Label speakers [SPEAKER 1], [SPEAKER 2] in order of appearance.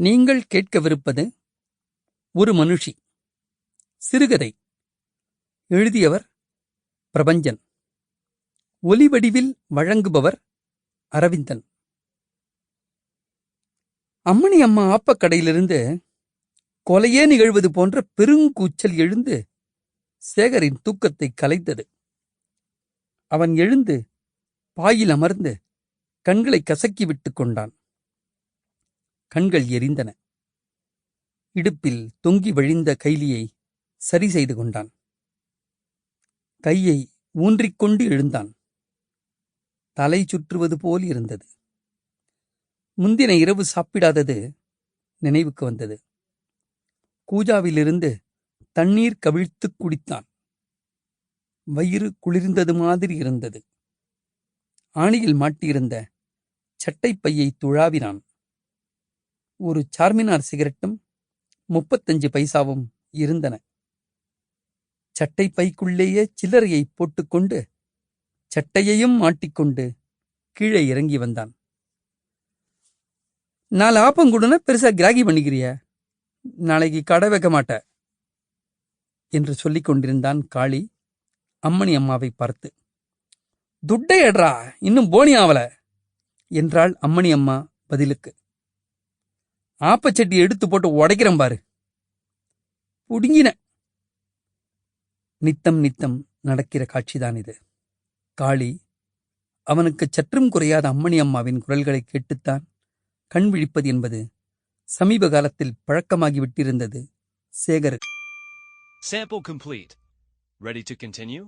[SPEAKER 1] நீங்கள் கேட்கவிருப்பது ஒரு மனுஷி. சிறுகதை. எழுதியவர் பிரபஞ்சன். ஒலிவடிவில் வழங்குபவர் அரவிந்தன். அம்மணி அம்மா ஆப்பக்கடையிலிருந்து கொலையே நிகழ்வது போன்ற பெருங்கூச்சல் எழுந்து சேகரின் தூக்கத்தை கலைத்தது. அவன் எழுந்து பாயில் அமர்ந்து கண்களை கசக்கி விட்டுக் கொண்டான். கண்கள் எரிந்தன. இடுப்பில் தொங்கி வழிந்த கைலியை சரி செய்து கொண்டான். கையை ஊன்றிக்கொண்டு எழுந்தான். தலை சுற்றுவது போல் இருந்தது. முந்தின இரவு சாப்பிடாதது நினைவுக்கு வந்தது. கூஜாவிலிருந்து தண்ணீர் கவிழ்த்துக் குடித்தான். வயிறு குளிர்ந்தது மாதிரி இருந்தது. ஆணியில் மாட்டியிருந்த சட்டைப்பையை துழாவினான். ஒரு சார்மினார் சிகரெட்டும் முப்பத்தஞ்சு பைசாவும் இருந்தன. சட்டை பைக்குள்ளேயே சில்லறையை போட்டுக்கொண்டு சட்டையையும் மாட்டிக்கொண்டு கீழே இறங்கி வந்தான். நாலு ஆப்பம் பெருசா கிராகி பண்ணிக்கிறிய? நாளைக்கு கடை வைக்க மாட்ட என்று சொல்லிக் கொண்டிருந்தான் காளி அம்மணி அம்மாவை பார்த்து. துட்டை எட்ரா இன்னும் போனி ஆவல என்றாள் அம்மணி அம்மா பதிலுக்கு. ஆப்பச்சட்டி எடுத்து போட்டு உடைக்கிறேன் பாரு புடுங்கின நித்தம் நித்தம் நடக்கிற காட்சிதான் இது காளி அவனுக்கு சற்றும் குறையாத அம்மணி அம்மாவின் குரல்களை கேட்டுத்தான் கண் விழிப்பது என்பது சமீப காலத்தில் பழக்கமாகிவிட்டிருந்தது சேகருக்கு
[SPEAKER 2] Sample complete. Ready to continue?